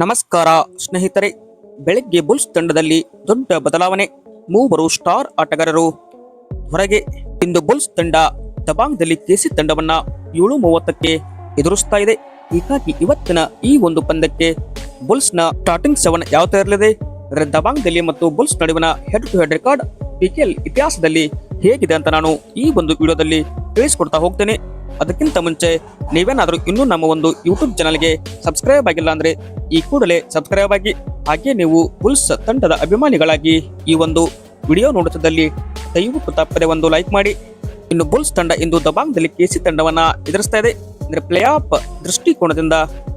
ನಮಸ್ಕಾರ, ಸ್ನೇಹಿತರೆ. ಬೆಳಗ್ಗೆ ಬುಲ್ಸ್ ತಂಡದಲ್ಲಿ ದೊಡ್ಡ ಬದಲಾವಣೆ. ಮೂವರು ಸ್ಟಾರ್ ಆಟಗಾರರು. ಹೊರಗೆ ಇಂದು ಬುಲ್ಸ್ ತಂಡ ದಬಾಂಗ್ದಲ್ಲಿ ಕೆಸಿ ತಂಡವನ್ನ ಏಳು ಮೂವತ್ತಕ್ಕೆ ಎದುರಿಸ್ತಾ ಇದೆ. ಹೀಗಾಗಿ ಇವತ್ತಿನ ಈ ಒಂದು ಪಂದ್ಯಕ್ಕೆ ಬುಲ್ಸ್ನ ಸ್ಟಾರ್ಟಿಂಗ್ ಸೆವೆನ್ ಯಾವ ತರ ಇರಲಿದೆ? ದಬಾಂಗ್ದಲ್ಲಿ ಮತ್ತು ಬುಲ್ಸ್ ನಡುವಿನ head to head record PKL ಇತಿಹಾಸದಲ್ಲಿ ಹೇಗಿದೆ ಅಂತ ನಾನು ಈ ಒಂದು ವಿಡಿಯೋದಲ್ಲಿ ತಿಳಿಸಿಕೊಡ್ತಾ ಹೋಗ್ತೇನೆ. ಅದಕ್ಕಿಂತ ಮುಂಚೆ ನೀವೇನಾದರೂ ಇನ್ನೂ ನಮ್ಮ ಒಂದು ಯೂಟ್ಯೂಬ್ ಚಾನಲ್ಗೆ ಸಬ್ಸ್ಕ್ರೈಬ್ ಆಗಿಲ್ಲ ಅಂದರೆ ಈ ಕೂಡಲೇ ಸಬ್ಸ್ಕ್ರೈಬ್ ಆಗಿ, ಹಾಗೆ ನೀವು ಬುಲ್ಸ್ ತಂಡದ ಅಭಿಮಾನಿಗಳಾಗಿ ಈ ಒಂದು ವಿಡಿಯೋ ನೋಡುತ್ತಿದ್ದಲ್ಲಿ ದಯವಿಟ್ಟು ತಪ್ಪದೆ ಒಂದು ಲೈಕ್ ಮಾಡಿ. ಇನ್ನು ಬುಲ್ಸ್ ತಂಡ ಇಂದು ದಬಾಂಗ್ದಲ್ಲಿ ಕೆಸಿ ತಂಡವನ್ನು ಎದುರಿಸ್ತಾ ಇದೆ. ಅಂದರೆ ಪ್ಲೇ ಆಫ್ ದೃಷ್ಟಿಕೋನದಿಂದ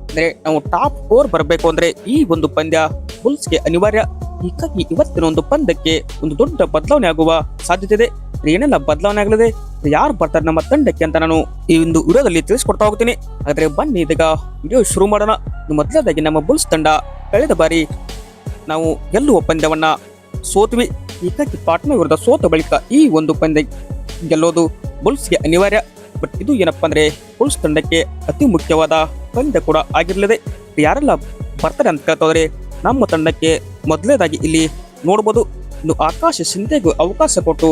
ಅಂದರೆ ನಾವು ಟಾಪ್ ಫೋರ್ ಬರಬೇಕು ಅಂದರೆ ಈ ಒಂದು ಪಂದ್ಯ ಬುಲ್ಸ್ಗೆ ಅನಿವಾರ್ಯ. ಹೀಗಾಗಿ ಇವತ್ತಿನ ಒಂದು ಪಂದ್ಯಕ್ಕೆ ಒಂದು ದೊಡ್ಡ ಬದಲಾವಣೆ ಆಗುವ ಸಾಧ್ಯತೆ ಇದೆ. ಏನೆಲ್ಲ ಬದಲಾವಣೆ ಆಗಲಿದೆ? ಯಾರು ಬರ್ತಾರೆ ನಮ್ಮ ತಂಡಕ್ಕೆ ಅಂತ ನಾನು ಈ ಒಂದು ವಿಡಿಯೋದಲ್ಲಿ ತಿಳಿಸ್ಕೊಡ್ತಾ ಹೋಗ್ತೀನಿ. ಆದರೆ ಬನ್ನಿ ಇದೀಗ ವಿಡಿಯೋ ಶುರು ಮಾಡೋಣ. ಇನ್ನು ಮೊದಲದಾಗಿ ನಮ್ಮ ಬುಲ್ಸ್ ತಂಡ ಕಳೆದ ಬಾರಿ ನಾವು ಗೆಲ್ಲುವ ಪಂದ್ಯವನ್ನ ಸೋತ್ವಿ. ಹೀಗಾಗಿ ಪಾಟ್ನಾ ವಿರುದ್ಧ ಸೋತ ಬಳಿಕ ಈ ಒಂದು ಪಂದ್ಯ ಗೆಲ್ಲೋದು ಬುಲ್ಸ್ಗೆ ಅನಿವಾರ್ಯ. ಬಟ್ ಇದು ಏನಪ್ಪ ಅಂದ್ರೆ ಬುಲ್ಸ್ ತಂಡಕ್ಕೆ ಅತಿ ಮುಖ್ಯವಾದ ಪಂದ್ಯ ಕೂಡ ಆಗಿರಲಿದೆ. ಯಾರೆಲ್ಲ ಬರ್ತಾರೆ ಅಂತ ಕೇಳ್ತಾದ್ರೆ ನಮ್ಮ ತಂಡಕ್ಕೆ ಮೊದಲನೇದಾಗಿ ಇಲ್ಲಿ ನೋಡ್ಬೋದು. ಇನ್ನು ಆಕಾಶ ಸಿಂಧೆಗೂ ಅವಕಾಶ ಕೊಟ್ಟು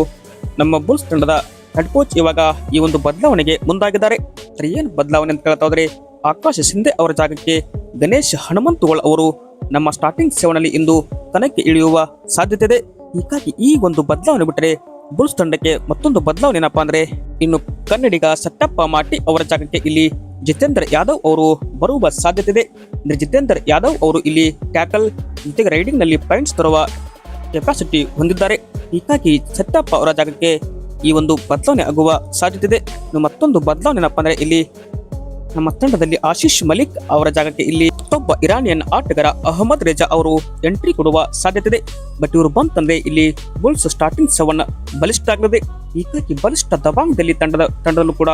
ನಮ್ಮ ಬುಲ್ಸ್ ತಂಡದ ಹೆಡ್ ಕೋಚ್ ಇವಾಗ ಈ ಒಂದು ಬದಲಾವಣೆಗೆ ಮುಂದಾಗಿದ್ದಾರೆ. ಏನು ಬದಲಾವಣೆ ಅಂತ ಕೇಳ್ತಾ ಹೋದ್ರೆ, ಆಕಾಶ ಸಿಂಧೆ ಅವರ ಜಾಗಕ್ಕೆ ಗಣೇಶ್ ಹನುಮಂತುಗಳು ಅವರು ನಮ್ಮ ಸ್ಟಾರ್ಟಿಂಗ್ ಸೆವೆನ್ ಅಲ್ಲಿ ಇಂದು ಕಣಕ್ಕೆ ಇಳಿಯುವ ಸಾಧ್ಯತೆ ಇದೆ. ಹೀಗಾಗಿ ಈ ಒಂದು ಬದಲಾವಣೆ ಬಿಟ್ಟರೆ ಬುಲ್ಸ್ ತಂಡಕ್ಕೆ ಮತ್ತೊಂದು ಬದಲಾವಣೆ ಏನಪ್ಪಾ ಅಂದ್ರೆ, ಇನ್ನು ಕನ್ನಡಿಗ ಸಟ್ಟಪ್ಪ ಮಾಟಿ ಅವರ ಜಾಗಕ್ಕೆ ಇಲ್ಲಿ ಜಿತೇಂದ್ರ ಯಾದವ್ ಅವರು ಬರುವ ಸಾಧ್ಯತೆ ಇದೆ. ಅಂದ್ರೆ ಜಿತೇಂದ್ರ ಯಾದವ್ ಅವರು ಇಲ್ಲಿ ಟ್ಯಾಕಲ್ ಜೊತೆಗೆ ರೈಡಿಂಗ್ನಲ್ಲಿ ಪಾಯಿಂಟ್ಸ್ ತರುವ ಕೆಪಾಸಿಟಿ ಹೊಂದಿದ್ದಾರೆ. ಹೀಗಾಗಿ ಸಟ್ಟಪ್ಪ ಅವರ ಜಾಗಕ್ಕೆ ಈ ಒಂದು ಬದಲಾವಣೆ ಆಗುವ ಸಾಧ್ಯತೆ ಇದೆ. ಮತ್ತೊಂದು ಬದಲಾವಣೆ ಏನಪ್ಪಾ ಅಂದ್ರೆ ಇಲ್ಲಿ ನಮ್ಮ ತಂಡದಲ್ಲಿ ಆಶೀಶ್ ಮಲಿಕ್ ಅವರ ಜಾಗಕ್ಕೆ ಇಲ್ಲಿ ಮತ್ತೊಬ್ಬ ಇರಾನಿಯನ್ ಆಟಗಾರ ಅಹಮದ್ ರೇಜಾ ಅವರು ಎಂಟ್ರಿ ಕೊಡುವ ಸಾಧ್ಯತೆ ಇದೆ. ಬಟ್ ಇವರು ಬಂತಂದ್ರೆ ಇಲ್ಲಿ ಬುಲ್ಸ್ ಸ್ಟಾರ್ಟಿಂಗ್ ಸೆವೆನ್ ಬಲಿಷ್ಠ ಆಗಲಿದೆ. ಹೀಗಾಗಿ ಬಲಿಷ್ಠ ದಬಾಂಗ್ದಲ್ಲಿ ತಂಡದ ತಂಡದಲ್ಲೂ ಕೂಡ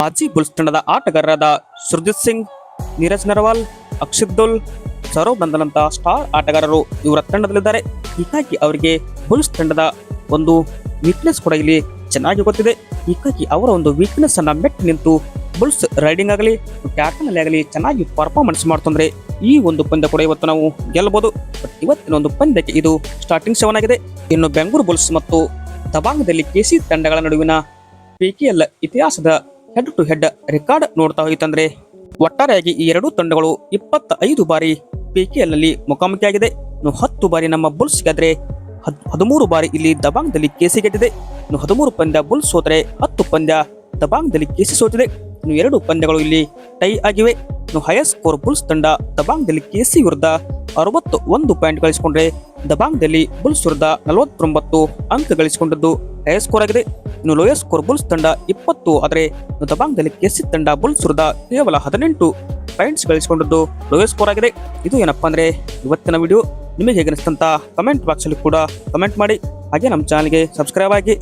ಮಾಜಿ ಬುಲ್ಸ್ ತಂಡದ ಆಟಗಾರರಾದ ಸುರ್ಜಿತ್ ಸಿಂಗ್, ನೀರಜ್ ನರವಾಲ್, ಅಕ್ಷಿತ್ ದೋಲ್, ಸೌರವ್ ನಂದನ್ ಸ್ಟಾರ್ ಆಟಗಾರರು ಇವರ ತಂಡದಲ್ಲಿದ್ದಾರೆ. ಹೀಗಾಗಿ ಅವರಿಗೆ ಬುಲ್ಸ್ ತಂಡದ ಒಂದು ವೀಕ್ನೆಸ್ ಕೂಡ ಇಲ್ಲಿ ಚೆನ್ನಾಗಿ ಗೊತ್ತಿದೆ. ಹೀಗಾಗಿ ಅವರ ಒಂದು ವೀಕ್ನೆಸ್ ಅನ್ನ ಮೆಟ್ಟಿ ನಿಂತು ಬುಲ್ಸ್ ರೈಡಿಂಗ್ ಆಗಲಿ ಟ್ಯಾಕಲ್ ಆಗಲಿ ಚೆನ್ನಾಗಿ ಪರ್ಫಾರ್ಮೆನ್ಸ್ ಮಾಡ್ತಂದ್ರೆ ಈ ಒಂದು ಪಂದ್ಯ ಕೂಡ ಇವತ್ತು ನಾವು ಗೆಲ್ಲಬಹುದು ಬಟ್ ಇವತ್ತಿನ ಒಂದು ಪಂದ್ಯಕ್ಕೆ ಇದು ಸ್ಟಾರ್ಟಿಂಗ್ ಸೆವೆನ್ ಆಗಿದೆ. ಇನ್ನು ಬೆಂಗಳೂರು ಬುಲ್ಸ್ ಮತ್ತು ದಬಾಂಗದಲ್ಲಿ ಕೆಸಿ ತಂಡಗಳ ನಡುವಿನ ಪಿಕೆಎಲ್ ಇತಿಹಾಸದ ಹೆಡ್ ಟು ಹೆಡ್ ರೆಕಾರ್ಡ್ ನೋಡ್ತಾ ಹೋಯ್ತಂದ್ರೆ ಒಟ್ಟಾರೆಯಾಗಿ ಈ ಎರಡೂ ತಂಡಗಳು ಇಪ್ಪತ್ತ ಐದು ಬಾರಿ ಪಿಕೆಎಲ್ನಲ್ಲಿ ಮುಖಾಮುಖಿಯಾಗಿದೆ. ಇನ್ನು ಹತ್ತು ಬಾರಿ ನಮ್ಮ ಬುಲ್ಸ್ ಗೆದ್ರೆ ಹದಿಮೂರು ಬಾರಿ ಇಲ್ಲಿ ದಬಾಂಗ್ದಲ್ಲಿ ಕೇಸಿ ಗೆದ್ದಿದೆ ಇನ್ನು ಹದಿಮೂರು ಪಂದ್ಯ ಬುಲ್ ಸೋತರೆ, ಹತ್ತು ಪಂದ್ಯ ದಬಾಂಗ್ದಲ್ಲಿ ಕೇಸಿ ಸೋತಿದೆ. ಇನ್ನು ಎರಡು ಪಂದ್ಯಗಳು ಇಲ್ಲಿ ಟೈ ಆಗಿವೆ. ಇನ್ನು ಹೈಯರ್ ಸ್ಕೋರ್ ಬುಲ್ಸ್ ತಂಡ ದಬಾಂಗ್ದಲ್ಲಿ ಕೇಸಿ ವಿರುದ್ಧ ಅರವತ್ತು ಒಂದು ಪಾಯಿಂಟ್ ಗಳಿಸಿಕೊಂಡ್ರೆ ದಬಾಂಗ್ದಲ್ಲಿ ಬುಲ್ಸ್ ವಿರುದ್ಧ ನಲವತ್ತೊಂಬತ್ತು ಅಂಕ ಗಳಿಸಿಕೊಂಡದ್ದು ಹೈಯರ್ ಸ್ಕೋರ್ ಆಗಿದೆ. ಇನ್ನು ಲೋಯರ್ ಸ್ಕೋರ್ ಬುಲ್ಸ್ ತಂಡ ಇಪ್ಪತ್ತು ಆದರೆ ದಬಾಂಗ್ದಲ್ಲಿ ಕೆಸಿ ತಂಡ ಬುಲ್ಸ್ ವಿರುದ್ಧ ಕೇವಲ ಹದಿನೆಂಟು ಪಾಯಿಂಟ್ಸ್ ಗಳಿಸಿಕೊಂಡದ್ದು ಲೋಯರ್ ಸ್ಕೋರ್ ಆಗಿದೆ. ಇದು ಏನಪ್ಪಾ ಅಂದ್ರೆ ಇವತ್ತಿನ ವಿಡಿಯೋ. ನಿಮಗೆ ಹೇಗೆ ಅನಿಸ್ತಂತ ಕಮೆಂಟ್ ಬಾಕ್ಸಲ್ಲಿ ಕೂಡ ಕಮೆಂಟ್ ಮಾಡಿ. ಹಾಗೆ ನಮ್ಮ ಚಾನಲ್ಗೆ ಸಬ್ಸ್ಕ್ರೈಬ್ ಆಗಿ.